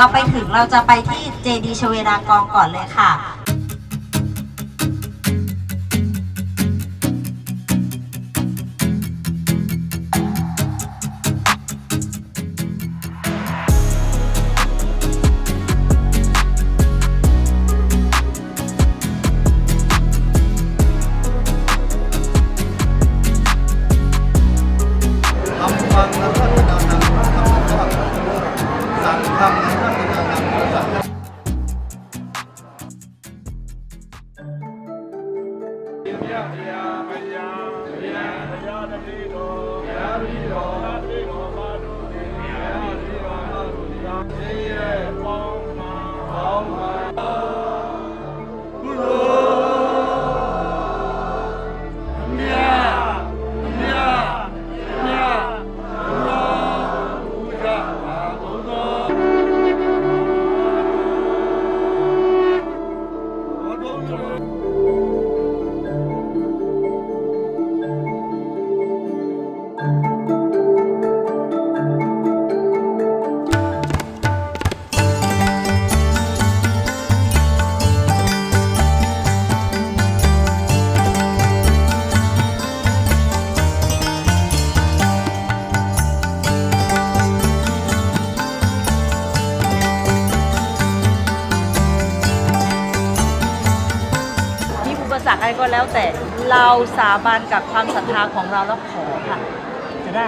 เราไปถึงเราจะไปที่เจดีชเวดากองก่อนเลยค่ะ ရားတတိတော်ဘုရားတတိတော်ဘုရားတတိတော်မာနုတေဘုရားတတိတော်မာနုတေသာသေရပေါင်းမှာပေါင်းမှာ ก็แล้วแต่เราสาบานกับความศรัทธาของเราแล้วขอค่ะ จะได้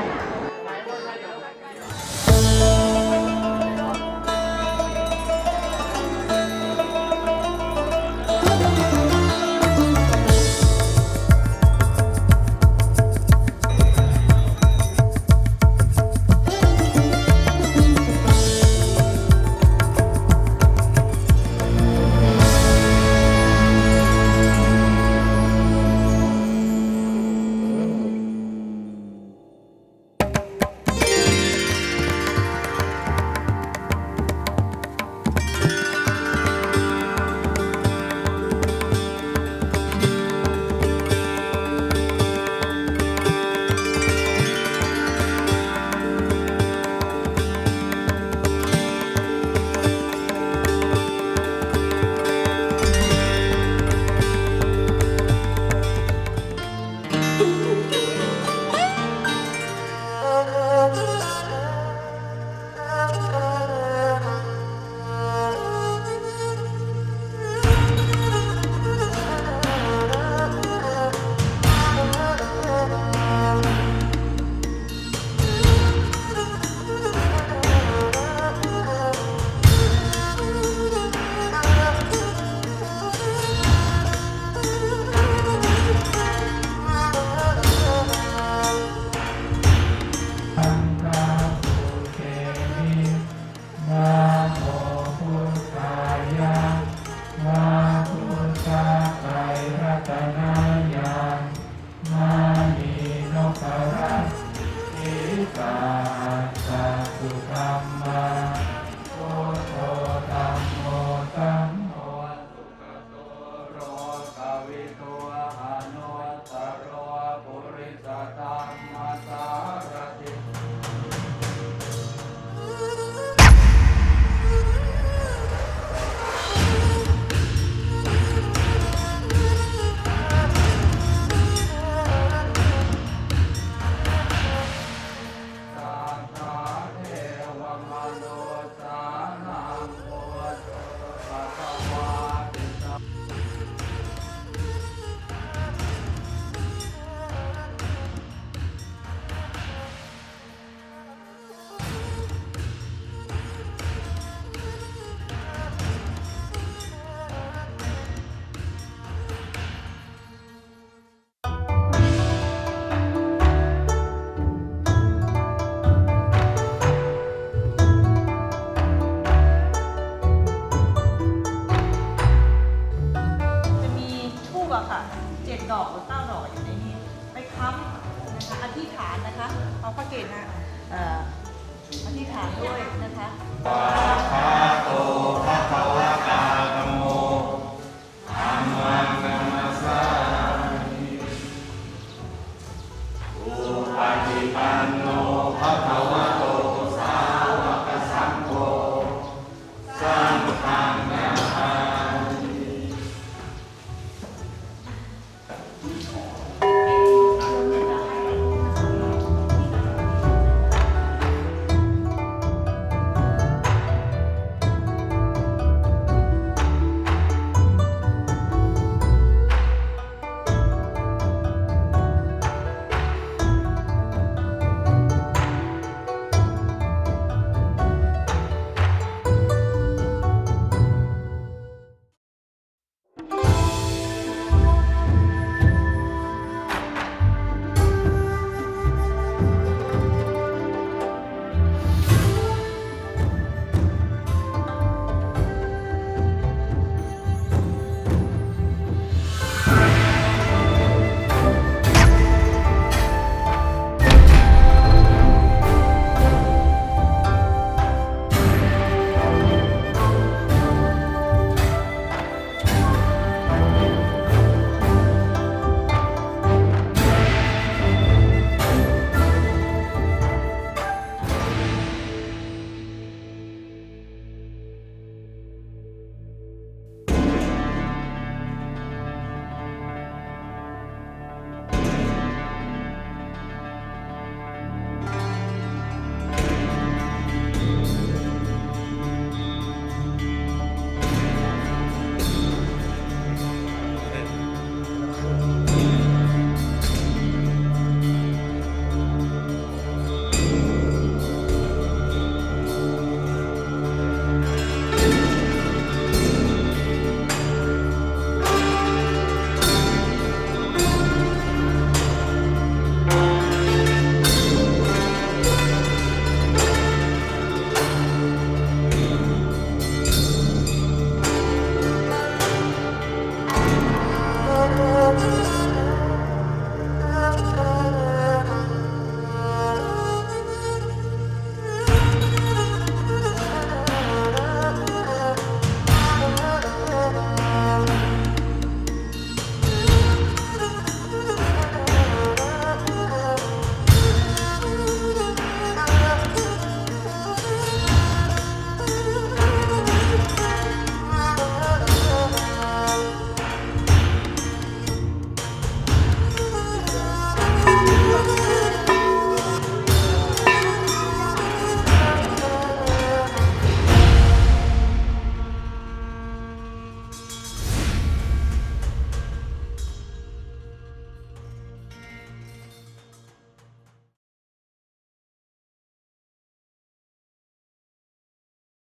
อะค่ะเจ็ดดอกหรือเก้าดอกอยู่ในนี้ ไปค้ำนะคะอธิษฐานนะคะ เอาพระเกศนะอธิษฐานด้วยนะคะ น